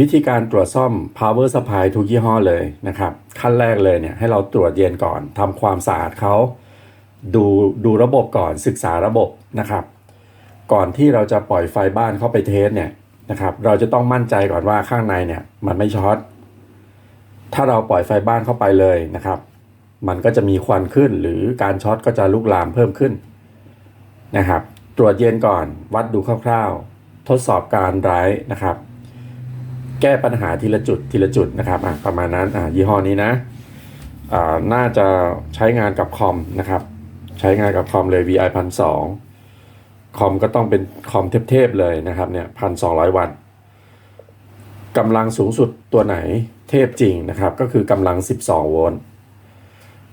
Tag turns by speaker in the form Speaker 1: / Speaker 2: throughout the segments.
Speaker 1: วิธีการตรวจซ่อม power supply ทุกยี่ห้อเลยนะครับ ขั้นแรกเลยเนี่ยให้เราตรวจเย็นก่อนทำความสะอาดเขาดูดูระบบก่อนศึกษาระบบนะครับ ก่อนที่เราจะปล่อยไฟบ้านเข้าไปเทสเนี่ยนะครับ เราจะต้องมั่นใจก่อนว่าข้างในเนี่ยมันไม่ช็อตถ้าเราปล่อยไฟบ้านเข้าไปเลยนะครับ มันก็จะมีควันขึ้นหรือการช็อตก็จะลุกลามเพิ่มขึ้นนะครับ ตรวจเย็นก่อนวัดดูคร่าวๆ ทดสอบการไร้นะครับ แก้ปัญหาทีละจุดทีละจุดนะครับประมาณนั้นยี่ห้อนี้นะน่าจะใช้งานกับคอมนะครับ ใช้งานกับคอมเลย VI พันสองคอมก็ต้องเป็นคอมเทพๆเลยนะครับเนี่ยพันสองร้อยวัตต์กำลังสูงสุดตัวไหนเทพจริงนะครับ ก็คือกำลัง 12 โวลต์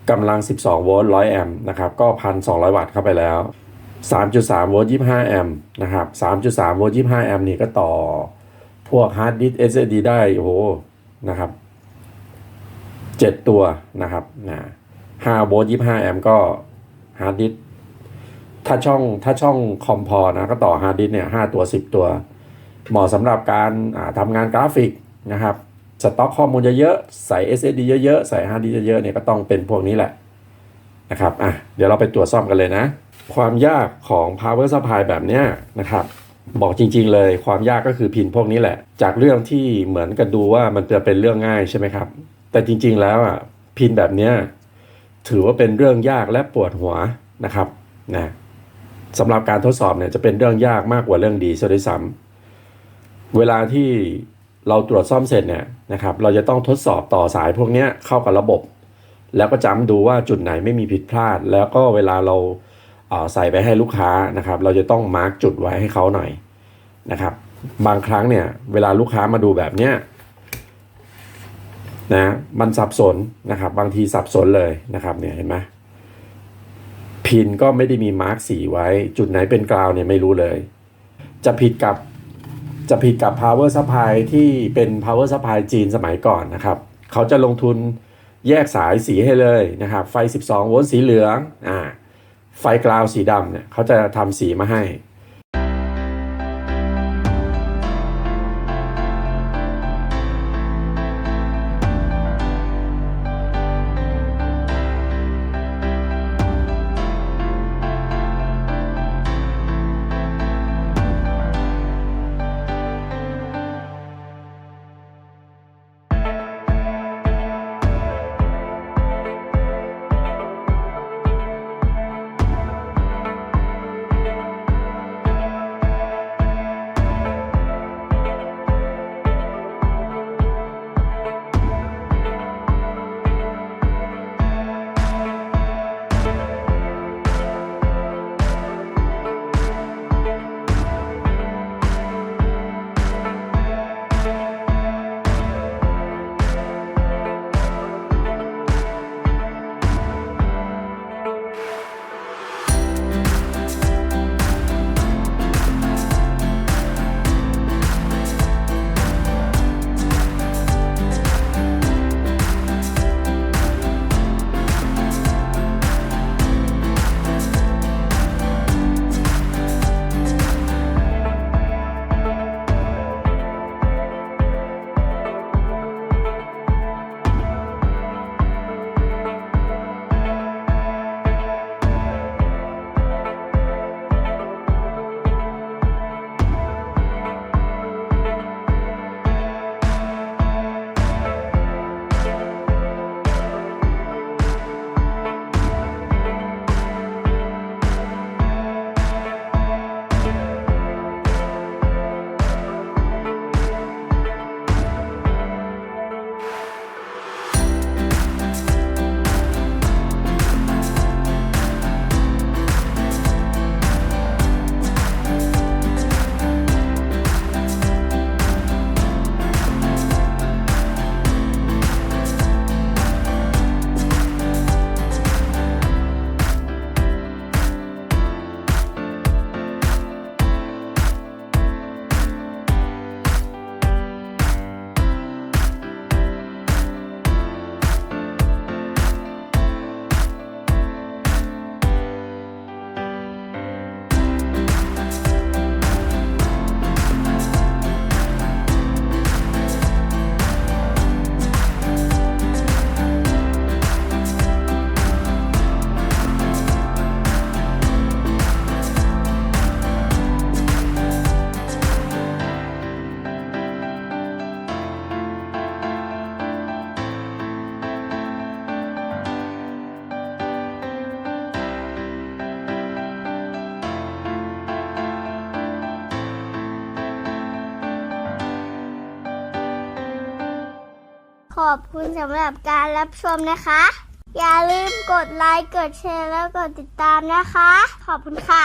Speaker 1: กำลัง 12 โวลต์100 แอมป์นะครับ ก็ 1,200 วัตต์เข้าไปแล้ว 3.3 โวลต์25 แอมป์นะครับ 3.3 โวลต์25 แอมป์นี่ก็ต่อ วกฮาร์ดดิสก์ SSD ได้โอ้โหนะครับ7ตัวนะครับนะ5โวลต์25แอมป์ก็ฮาร์ดดิส์ถ้าช่องถ้าช่องคอมพอนะก็ต่อฮาร์ดดิส์เนี่ย5ตัว10ตัว เหมาะสำหรับการทำงานกราฟิกนะครับสต็อกข้อมูลเยอะๆใส่ SSD เยอะๆ ใส่ฮาร์ดดิส์เยอะๆเนี่ยก็ต้องเป็นพวกนี้แหละนะครับอะเดี๋ยวเราไปตรวจซ่อมกันเลยนะ ความยากของ power supply แบบเนี้ยนะครับ บอกจริง ๆ เลยความยากก็คือพินพวกนี้แหละ จากเรื่องที่เหมือนกับดูว่ามันจะเป็นเรื่องง่ายใช่ไหมครับ แต่จริง ๆ แล้วอะพินแบบเนี้ยถือว่าเป็นเรื่องยากและปวดหัวนะครับนะสำหรับการทดสอบเนี่ยจะเป็นเรื่องยากมากกว่าเรื่องดีซะด้วยซ้ำเวลาที่เราตรวจซ่อมเสร็จเนี่ยนะครับเราจะต้องทดสอบต่อสายพวกนี้เข้ากับระบบ แล้วก็จำดูว่าจุดไหนไม่มีผิดพลาด แล้วก็เวลาเรา ใส่ไปให้ลูกค้านะครับ เราจะต้องมาร์กจุดไว้ให้เขาหน่อยนะครับ บางครั้งเนี่ย เวลาลูกค้ามาดูแบบเนี้ยนะมันสับสนนะครับ บางทีสับสนเลยนะครับเนี่ยเห็นไหมพินก็ไม่ได้มีมาร์กสีไว้ จุดไหนเป็นกราวเนี่ยไม่รู้เลย จะผิดกับจะผิดกับ power supply ที่เป็น power supply จีนสมัยก่อนนะครับ เขาจะลงทุนแยกสายสีให้เลยนะครับ ไฟ 12 โวลต์สีเหลือง อ่า ไฟกราวสีดำเนี่ยเขาจะทำสีมาให้
Speaker 2: ขอบคุณสำหรับการรับชมนะคะ อย่าลืมกดไลค์ กดแชร์ แล้วกดติดตามนะคะ ขอบคุณค่ะ